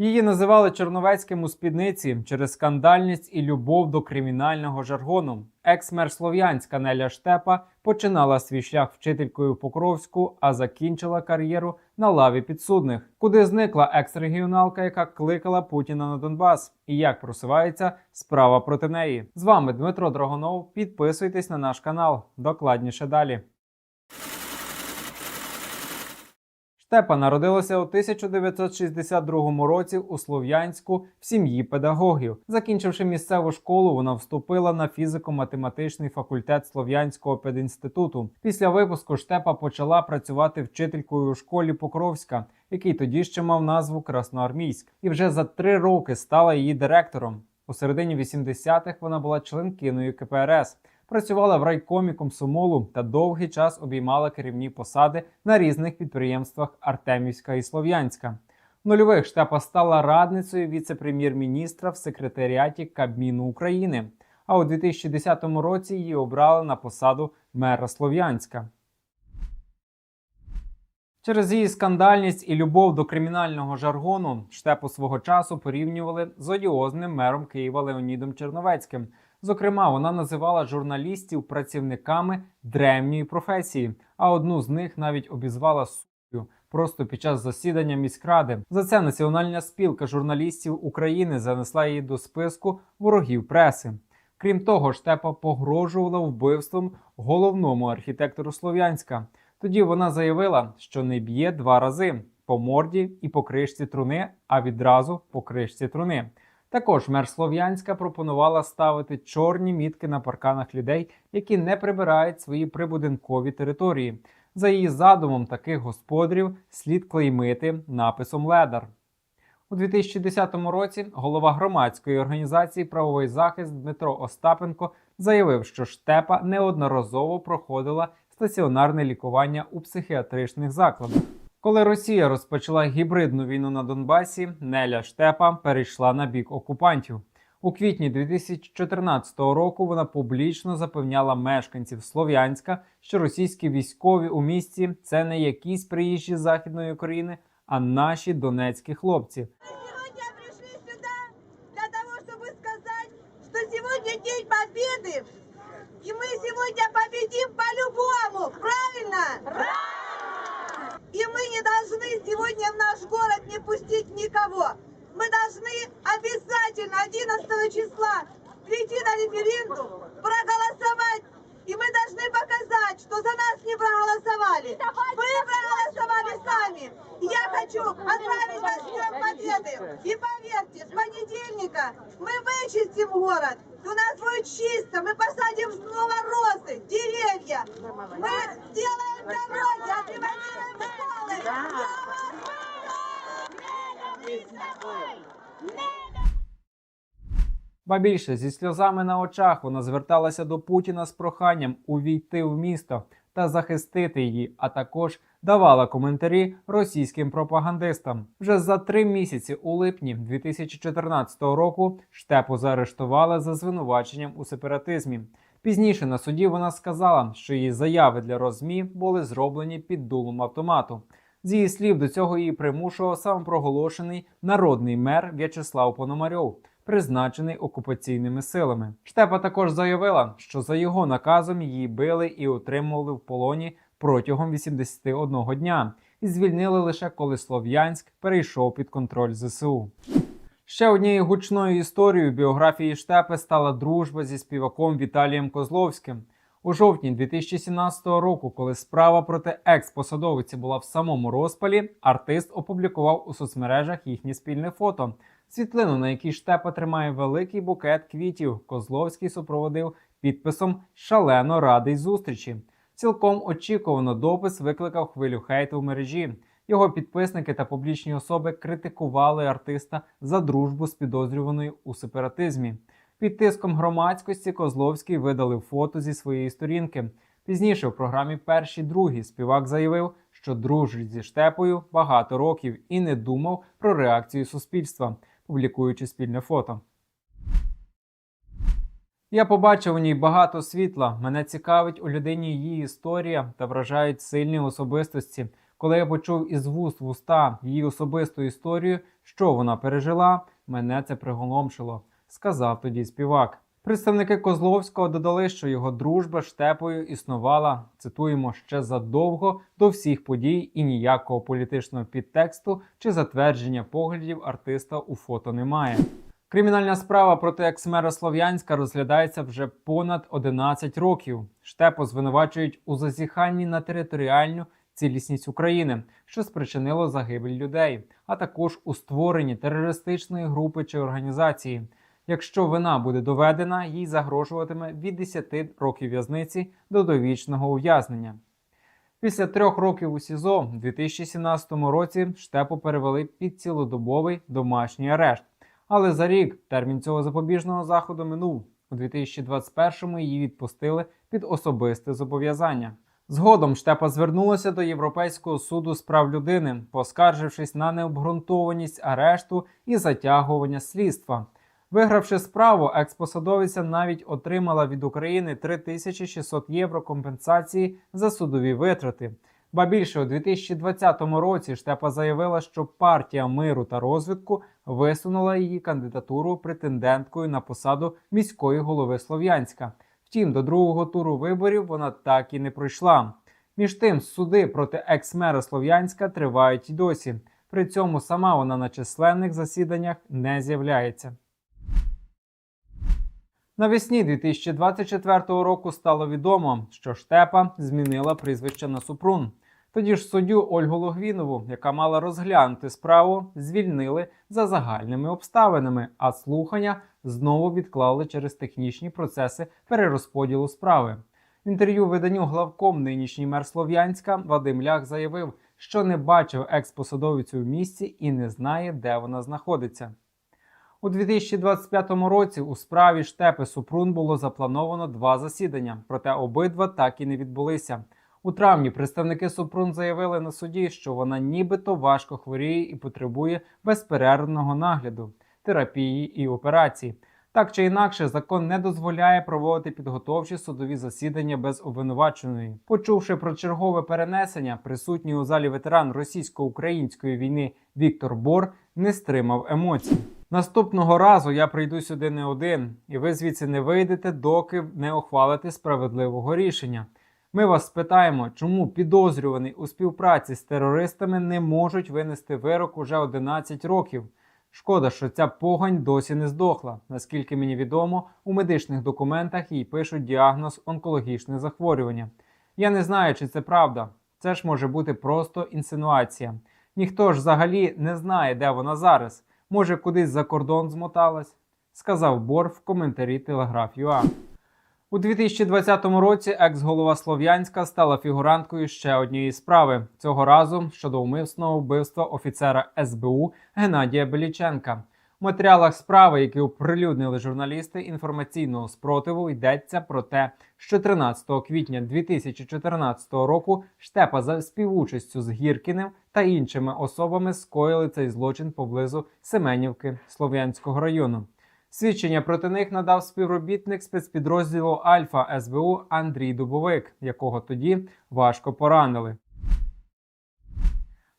Її називали Черновецьким у спідниці через скандальність і любов до кримінального жаргону. Екс-мер Слов'янська Неля Штепа починала свій шлях вчителькою в Покровську, а закінчила кар'єру на лаві підсудних, куди зникла екс-регіоналка, яка кликала Путіна на Донбас, і як просувається справа проти неї. З вами Дмитро Драгонов. Підписуйтесь на наш канал. Докладніше далі. Штепа народилася у 1962 році у Слов'янську в сім'ї педагогів. Закінчивши місцеву школу, вона вступила на фізико-математичний факультет Слов'янського педінституту. Після випуску Штепа почала працювати вчителькою у школі Покровська, який тоді ще мав назву Красноармійськ, і вже за три роки стала її директором. У середині 80-х вона була членкиною КПРС працювала в райкомі комсомолу та довгий час обіймала керівні посади на різних підприємствах Артемівська і Слов'янська. В нульових штепа стала радницею віце-прем'єр-міністра в секретаріаті Кабміну України. А у 2010 році її обрали на посаду мера Слов'янська. Через її скандальність і любов до кримінального жаргону штепу свого часу порівнювали з одіозним мером Києва Леонідом Черновецьким. Зокрема, вона називала журналістів працівниками древньої професії, а одну з них навіть обізвала сукою просто під час засідання міськради. За це Національна спілка журналістів України занесла її до списку ворогів преси. Крім того, Штепа погрожувала вбивством головному архітектору Слов'янська. Тоді вона заявила, що не б'є два рази по морді і по кришці труни, а відразу по кришці труни. Також мер Слов'янська пропонувала ставити чорні мітки на парканах людей, які не прибирають свої прибудинкові території. За її задумом таких господарів слід клеймити написом ледар. У 2010 році голова громадської організації Правовий захист Дмитро Остапенко заявив, що штепа неодноразово проходила стаціонарне лікування у психіатричних закладах. Коли Росія розпочала гібридну війну на Донбасі, Неля Штепа перейшла на бік окупантів. У квітні 2014 року вона публічно запевняла мешканців Слов'янська, що російські військові у місті це не якісь приїжджі з західної України, а наші донецькі хлопці. Сегодня пришли сюда для того, чтобы сказать, что сегодня День Победы, и мы сегодня победим по-любому, правильно? И мы не должны сегодня в наш город не пустить никого. Мы должны обязательно 11 числа прийти на референдум, проголосовать, и мы должны показать, что за нас не проголосовали. Мы проголосовали сами. Я хочу отправить вас Днем Победы. И поверьте, с понедельника мы вычистим город. У нас будет чисто, мы посадим снова розы, деревья. Мы Ба більше зі сльозами на очах вона зверталася до Путіна з проханням увійти в місто та захистити її, а також давала коментарі російським пропагандистам. Вже за три місяці у липні 2014 року штепу заарештували за звинуваченням у сепаратизмі. Пізніше на суді вона сказала, що її заяви для розмі були зроблені під дулом автомату. З її слів до цього її примушував самопроголошений народний мер В'ячеслав Пономарьов, призначений окупаційними силами. Штепа також заявила, що за його наказом її били і утримували в полоні протягом 81 дня, і звільнили лише коли Слов'янськ перейшов під контроль ЗСУ. Ще однією гучною історією біографії Штепи стала дружба зі співаком Віталієм Козловським. У жовтні 2017 року, коли справа проти екс-посадовиці була в самому розпалі, артист опублікував у соцмережах їхнє спільне фото. Світлину, на якій Штепа тримає великий букет квітів, Козловський супроводив підписом Шалено радий зустрічі. Цілком очікувано допис викликав хвилю хейту в мережі. Його підписники та публічні особи критикували артиста за дружбу з підозрюваною у сепаратизмі. Під тиском громадськості Козловський видалив фото зі своєї сторінки. Пізніше в програмі Перші другі співак заявив, що дружить зі штепою багато років і не думав про реакцію суспільства, публікуючи спільне фото. Я побачив у ній багато світла. Мене цікавить у людині її історія та вражають сильні особистості. Коли я почув із вуст в уста її особисту історію, що вона пережила, мене це приголомшило, сказав тоді співак. Представники Козловського додали, що його дружба штепою існувала, цитуємо, ще задовго до всіх подій і ніякого політичного підтексту чи затвердження поглядів артиста у фото немає. Кримінальна справа проти екс-мера Слов'янська розглядається вже понад 11 років. Штепу звинувачують у зазіханні на територіальну цілісність України, що спричинило загибель людей, а також у створенні терористичної групи чи організації. Якщо вина буде доведена, їй загрожуватиме від 10 років в'язниці до довічного ув'язнення. Після трьох років у СІЗО в 2017 році штепу перевели під цілодобовий домашній арешт. Але за рік термін цього запобіжного заходу минув. У 2021-му її відпустили під особисте зобов'язання. Згодом штепа звернулася до Європейського суду з прав людини, поскаржившись на необґрунтованість арешту і затягування слідства. Вигравши справу, експосадовиця навіть отримала від України 3600 євро компенсації за судові витрати. Ба більше у 2020 році штепа заявила, що партія миру та розвитку висунула її кандидатуру претенденткою на посаду міської голови Слов'янська. Втім, до другого туру виборів вона так і не пройшла. Між тим, суди проти екс-мера Слов'янська тривають і досі. При цьому сама вона на численних засіданнях не з'являється. Навесні 2024 року стало відомо, що Штепа змінила прізвище на Супрун. Тоді ж суддю Ольгу Логвінову, яка мала розглянути справу, звільнили за загальними обставинами, а слухання знову відклали через технічні процеси перерозподілу справи. В інтерв'ю виданню главком нинішній мер Слов'янська Вадим Лях заявив, що не бачив експосадовицю в місті і не знає, де вона знаходиться. У 2025 році у справі Штепи Супрун було заплановано два засідання, проте обидва так і не відбулися. У травні представники Супрун заявили на суді, що вона нібито важко хворіє і потребує безперервного нагляду, терапії і операцій. Так чи інакше, закон не дозволяє проводити підготовчі судові засідання без обвинуваченої. Почувши про чергове перенесення, присутній у залі ветеран російсько-української війни Віктор Бор не стримав емоцій. Наступного разу я прийду сюди не один, і ви звідси не вийдете, доки не ухвалите справедливого рішення. Ми вас спитаємо, чому підозрюваний у співпраці з терористами не можуть винести вирок уже 11 років. Шкода, що ця погань досі не здохла. Наскільки мені відомо, у медичних документах їй пишуть діагноз онкологічне захворювання. Я не знаю, чи це правда. Це ж може бути просто інсинуація. Ніхто ж взагалі не знає, де вона зараз. Може, кудись за кордон змоталась, сказав Бор в коментарі Телеграф.ua. У 2020 році екс-голова Слов'янська стала фігуранткою ще однієї справи цього разу щодо умисного вбивства офіцера СБУ Геннадія Беліченка. В матеріалах справи, які оприлюднили журналісти інформаційного спротиву, йдеться про те, що 13 квітня 2014 року штепа за співучастю з Гіркіним та іншими особами скоїли цей злочин поблизу Семенівки Слов'янського району. Свідчення проти них надав співробітник спецпідрозділу Альфа СБУ Андрій Дубовик, якого тоді важко поранили.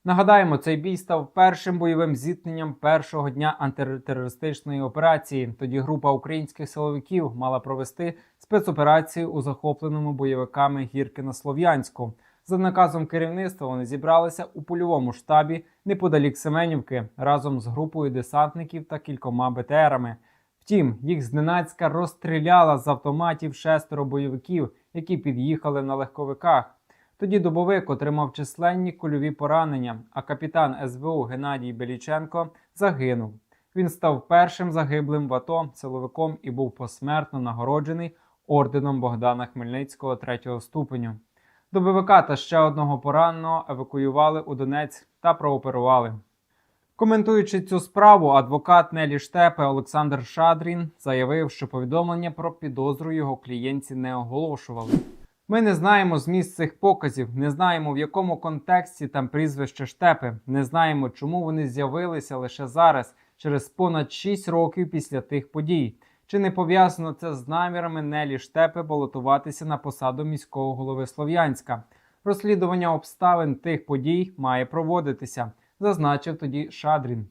Нагадаємо, цей бій став першим бойовим зіткненням першого дня антитерористичної операції. Тоді група українських силовиків мала провести спецоперацію у захопленому бойовиками Гіркина Слов'янську. За наказом керівництва вони зібралися у польовому штабі неподалік Семенівки разом з групою десантників та кількома БТРами. Втім, їх зненацька розстріляла з автоматів шестеро бойовиків, які під'їхали на легковиках. Тоді Дубовик отримав численні кульові поранення, а капітан СБУ Геннадій Беліченко загинув. Він став першим загиблим в АТО силовиком і був посмертно нагороджений орденом Богдана Хмельницького третього ступеню. Добовика та ще одного пораненого евакуювали у Донець та прооперували. Коментуючи цю справу, адвокат Нелі Штепе Олександр Шадрін заявив, що повідомлення про підозру його клієнтці не оголошували. Ми не знаємо зміст цих показів, не знаємо в якому контексті там прізвище Штепи, не знаємо, чому вони з'явилися лише зараз, через понад 6 років після тих подій. Чи не пов'язано це з намірами Нелі Штепи балотуватися на посаду міського голови Слов'янська? Розслідування обставин тих подій має проводитися, зазначив тоді Шадрін.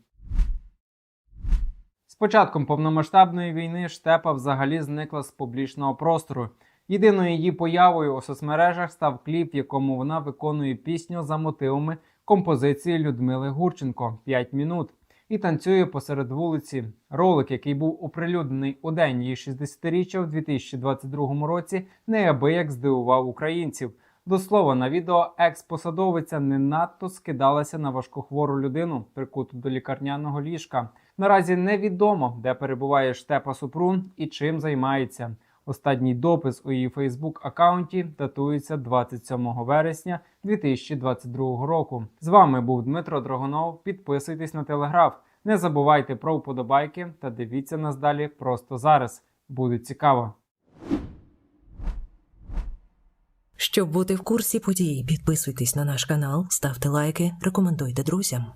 З початком повномасштабної війни штепа взагалі зникла з публічного простору. Єдиною її появою у соцмережах став кліп, в якому вона виконує пісню за мотивами композиції Людмили Гурченко «5 минут і танцює посеред вулиці. Ролик, який був оприлюднений у день її 60-річчя у 2022 році, неабияк здивував українців. До слова, на відео екс-посадовиця не надто скидалася на важкохвору людину, прикуту до лікарняного ліжка. Наразі невідомо, де перебуває Штепа Супрун і чим займається. Останній допис у її Фейсбук аккаунті датується 27 вересня 2022 року. З вами був Дмитро Драгонов. Підписуйтесь на телеграф. Не забувайте про вподобайки та дивіться нас далі просто зараз. Буде цікаво. Щоб бути в курсі подій, підписуйтесь на наш канал, ставте лайки, рекомендуйте друзям.